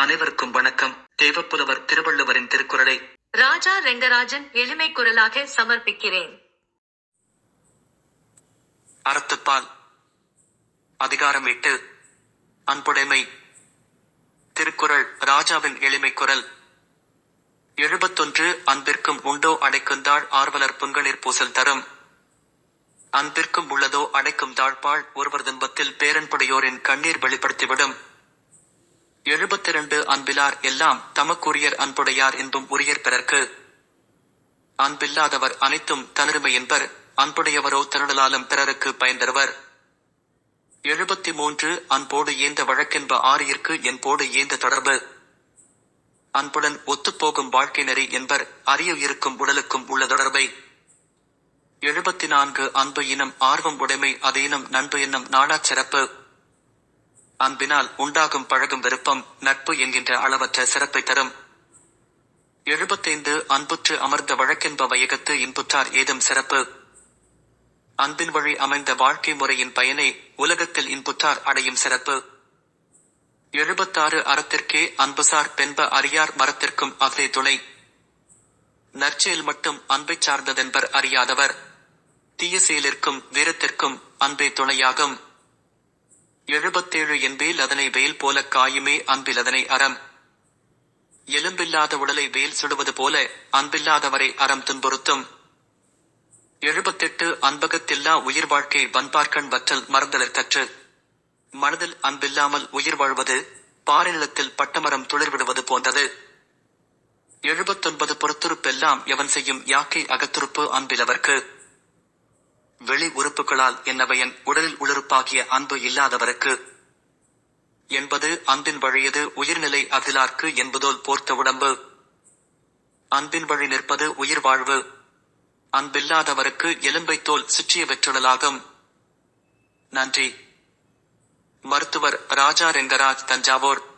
அனைவருக்கும் வணக்கம். தேவப்புலவர் திருவள்ளுவரின் திருக்குறளை ராஜா ரெங்கராஜன் எளிமை குரலாக சமர்ப்பிக்கிறேன். அறத்துப்பால் அதிகாரம் எட்டு. அன்புடைமை. திருக்குறள் ராஜாவின் எளிமை குரல். எழுபத்தொன்று அன்பிற்கும் உண்டோ அடைக்குந்தாள் ஆர்வலர் புன்களிர் பூசல் தரும். அன்பிற்கும் உள்ளதோ அடைக்கும் தாழ்பாள் ஒருவர் துன்பத்தில் பேரன்புடையோரின் கண்ணீர் வெளிப்படுத்திவிடும். எழுபத்திரண்டு அன்பிலார் எல்லாம் தமக்குரியர் அன்புடையார் என்பும் உரியர் பிறர்க்கு. அன்பில்லாதவர் அனைத்தும் தனருமை என்பர் அன்புடையவரோ திருடலாலும் பிறருக்கு பயன் தருவர். எழுபத்தி மூன்று அன்போடு ஏந்த வழக்கென்ப ஆரியர்க்கு என்போடு ஏந்த தொடர்பு. அன்புடன் ஒத்துப்போகும் வாழ்க்கை நெறி என்பர் அறிய இருக்கும் உடலுக்கும் உள்ள தொடர்பை. எழுபத்தி நான்கு அன்பு இனம் ஆர்வம் உடைமை அது இனம் நண்பு என்னும் நாடா சிறப்பு. அன்பினால் உண்டாகும் பழகும் விருப்பம் நட்பு என்கின்ற அளவற்ற சிறப்பை தரும். எழுபத்தைந்து அன்புற்று அமர்ந்த வழக்கென்ப வையகத்து இன்புற்றார் ஏதும் சிறப்பு. அன்பின் வழி அமைந்த வாழ்க்கை முறையின் பயனை உலகத்தில் இன்புற்றார் அடையும் சிறப்பு. எழுபத்தாறு அறத்திற்கே அன்புசார் பெண்ப அறியார் மரத்திற்கும் அஃதே துணை. நற்செயல் மட்டும் அன்பை சார்ந்ததென்பர் அறியாதவர். தீய செயலிற்கும் வீரத்திற்கும் அன்பே துணையாகும். எழுபத்தேழு என்பேல் அதனை வேல் போல காயுமே அன்பில் அதனை அறம். எலும்பில்லாத உடலை வேல் சுடுவது போல அன்பில்லாதவரை அறம் துன்புறுத்தும். எழுபத்தெட்டு அன்பகத்தில்லா உயிர் வாழ்க்கை வன்பார்க்கண் வற்றல் மறந்தலர் தற்று மனதில் அன்பில்லாமல் உயிர் வாழ்வது பாறைநிலத்தில் பட்டமரம் துளிர்விடுவது போன்றது. எழுபத்தொன்பது பொறுத்துறுப்பெல்லாம் எவன் செய்யும் யாக்கை அகத்துறுப்பு அன்பிலவர்க்கு வெளி உறுப்புகளால் என்னவையன் உடலில் உளுறுப்பாகிய அன்பு இல்லாதவருக்கு? என்பது அன்பின் வழியது உயிர்நிலை அகிலார்க்கு என்பதோல் போர்த்த உடம்பு. அன்பின் வழி நிற்பது உயிர் வாழ்வு. அன்பில்லாதவருக்கு எலும்பை தோல் சிற்றிய வெற்றுடலாகும். நன்றி. மருத்துவர் ராஜா ரெங்கராஜ் தஞ்சாவூர்.